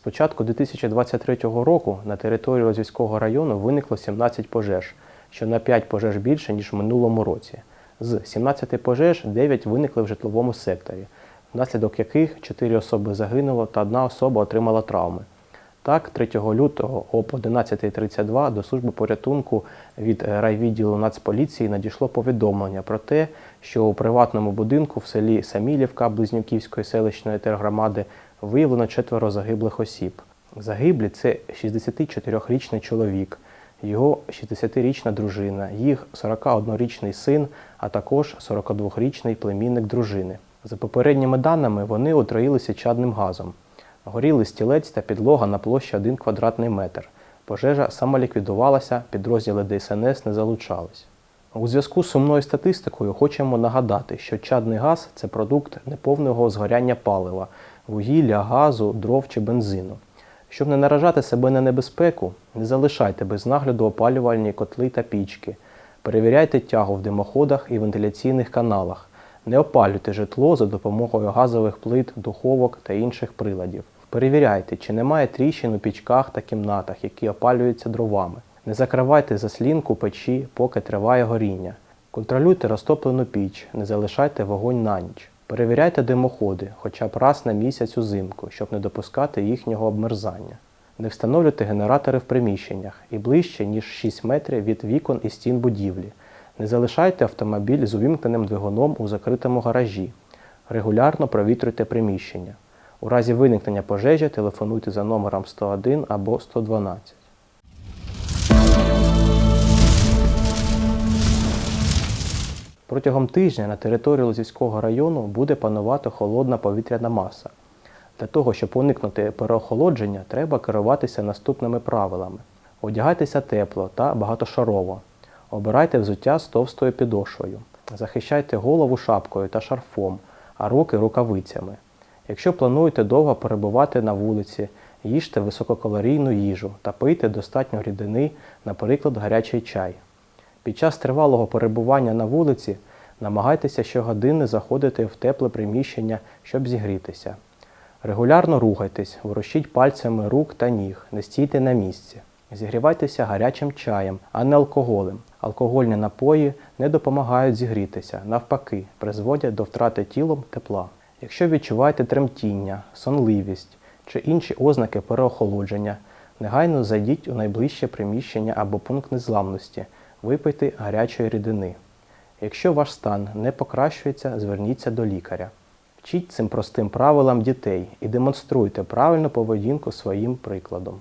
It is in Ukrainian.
З початку 2023 року на території Лозівського району виникло 17 пожеж, що на 5 пожеж більше, ніж в минулому році. З 17 пожеж 9 виникли в житловому секторі, внаслідок яких 4 особи загинуло та одна особа отримала травми. Так, 3 лютого об 11.32 до служби порятунку від е, райвідділу Нацполіції надійшло повідомлення про те, що у приватному будинку в селі Самілівка Близнюківської селищної тергромади виявлено четверо загиблих осіб. Загиблі це 64-річний чоловік, його 60-річна дружина, їх 41-річний син, а також 42-річний племінник дружини. За попередніми даними, вони отруїлися чадним газом. Горіли стілець та підлога на площі 1 квадратний метр. Пожежа самоліквідувалася, підрозділи ДСНС не залучались. У зв'язку з сумною статистикою хочемо нагадати, що чадний газ це продукт неповного згоряння палива, вугілля, газу, дров чи бензину. Щоб не наражати себе на небезпеку, не залишайте без нагляду опалювальні котли та пічки. Перевіряйте тягу в димоходах і вентиляційних каналах. Не опалюйте житло за допомогою газових плит, духовок та інших приладів. Перевіряйте, чи немає тріщин у пічках та кімнатах, які опалюються дровами. Не закривайте заслінку печі, поки триває горіння. Контролюйте розтоплену піч, не залишайте вогонь на ніч. Перевіряйте димоходи хоча б раз на місяць узимку, щоб не допускати їхнього обмерзання. Не встановлюйте генератори в приміщеннях і ближче, ніж 6 метрів від вікон і стін будівлі. Не залишайте автомобіль з увімкненим двигуном у закритому гаражі. Регулярно провітрюйте приміщення. У разі виникнення пожежі телефонуйте за номером 101 або 112. Протягом тижня на території Лозівського району буде панувати холодна повітряна маса. Для того, щоб уникнути переохолодження, треба керуватися наступними правилами: одягайтеся тепло та багатошарово. Обирайте взуття з товстою підошвою. Захищайте голову шапкою та шарфом, а руки рукавицями. Якщо плануєте довго перебувати на вулиці, їжте висококалорійну їжу та пийте достатньо рідини, наприклад, гарячий чай. Під час тривалого перебування на вулиці намагайтеся щогодини заходити в тепле приміщення, щоб зігрітися. Регулярно рухайтесь, ворушіть пальцями рук та ніг, не стійте на місці. Зігрівайтеся гарячим чаєм, а не алкоголем. Алкогольні напої не допомагають зігрітися, навпаки, призводять до втрати тілом тепла. Якщо відчуваєте тремтіння, сонливість чи інші ознаки переохолодження, негайно зайдіть у найближче приміщення або пункт незламності, випийте гарячої рідини. Якщо ваш стан не покращується, зверніться до лікаря. Вчіть цим простим правилам дітей і демонструйте правильну поведінку своїм прикладом.